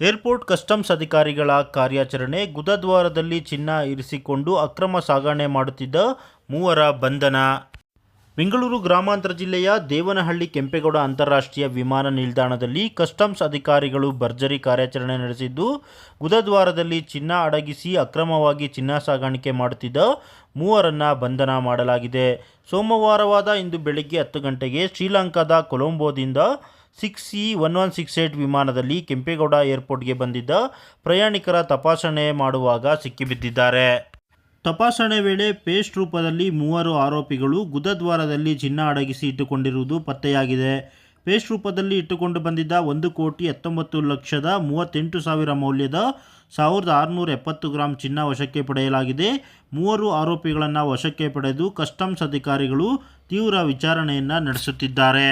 Airport customs ಅಧಿಕಾರಿಗಳ ಕಾರ್ಯಾಚರಣೆ ಗುದದ್ವಾರದಲ್ಲಿ ಚಿನ್ನ ಇರಿಸಿಕೊಂಡು ಅಕ್ರಮ ಸಾಗಣೆ ಮಾಡುತ್ತಿದ್ದ ಮೂವರ ಬಂಧನ. ಬೆಂಗಳೂರು ಗ್ರಾಮಾಂತರ ಜಿಲ್ಲೆಯ ದೇವನಹಳ್ಳಿ ಕೆಂಪೇಗೌಡ ಅಂತಾರಾಷ್ಟ್ರೀಯ ವಿಮಾನ ನಿಲ್ದಾಣದಲ್ಲಿ ಕಸ್ಟಮ್ಸ್ ಅಧಿಕಾರಿಗಳು ಭರ್ಜರಿ ಕಾರ್ಯಾಚರಣೆ ನಡೆಸಿದ್ದು, ಗುದದ್ವಾರದಲ್ಲಿ ಚಿನ್ನ ಅಡಗಿಸಿ ಅಕ್ರಮವಾಗಿ ಚಿನ್ನ ಸಾಗಾಣಿಕೆ ಮಾಡುತ್ತಿದ್ದ ಮೂವರನ್ನ ಬಂಧನ ಮಾಡಲಾಗಿದೆ. ಸೋಮವಾರವಾದ ಇಂದು ಬೆಳಗ್ಗೆ ಹತ್ತು ಗಂಟೆಗೆ ಶ್ರೀಲಂಕಾದ ಕೊಲಂಬೋದಿಂದ six E one one six eight ವಿಮಾನದಲ್ಲಿ ಕೆಂಪೇಗೌಡ ಏರ್ಪೋರ್ಟ್ಗೆ ಬಂದಿದ್ದ ಪ್ರಯಾಣಿಕರ ತಪಾಸಣೆ ಮಾಡುವಾಗ ಸಿಕ್ಕಿಬಿದ್ದಿದ್ದಾರೆ. ತಪಾಸಣೆ ವೇಳೆ ಪೇಸ್ಟ್ ರೂಪದಲ್ಲಿ ಮೂವರು ಆರೋಪಿಗಳು ಗುದದ್ವಾರದಲ್ಲಿ ಚಿನ್ನ ಅಡಗಿಸಿ ಇಟ್ಟುಕೊಂಡಿರುವುದು ಪತ್ತೆಯಾಗಿದೆ. ಪೇಸ್ಟ್ ರೂಪದಲ್ಲಿ ಇಟ್ಟುಕೊಂಡು ಬಂದಿದ್ದ ಒಂದು ಕೋಟಿ ಹತ್ತೊಂಬತ್ತು ಲಕ್ಷದ ಮೂವತ್ತೆಂಟು ಸಾವಿರ ಮೌಲ್ಯದ ಸಾವಿರದ ಆರುನೂರ ಎಪ್ಪತ್ತು ಗ್ರಾಂ ಚಿನ್ನ ವಶಕ್ಕೆ ಪಡೆಯಲಾಗಿದೆ. ಮೂವರು ಆರೋಪಿಗಳನ್ನು ವಶಕ್ಕೆ ಪಡೆದು ಕಸ್ಟಮ್ಸ್ ಅಧಿಕಾರಿಗಳು ತೀವ್ರ ವಿಚಾರಣೆಯನ್ನು ನಡೆಸುತ್ತಿದ್ದಾರೆ.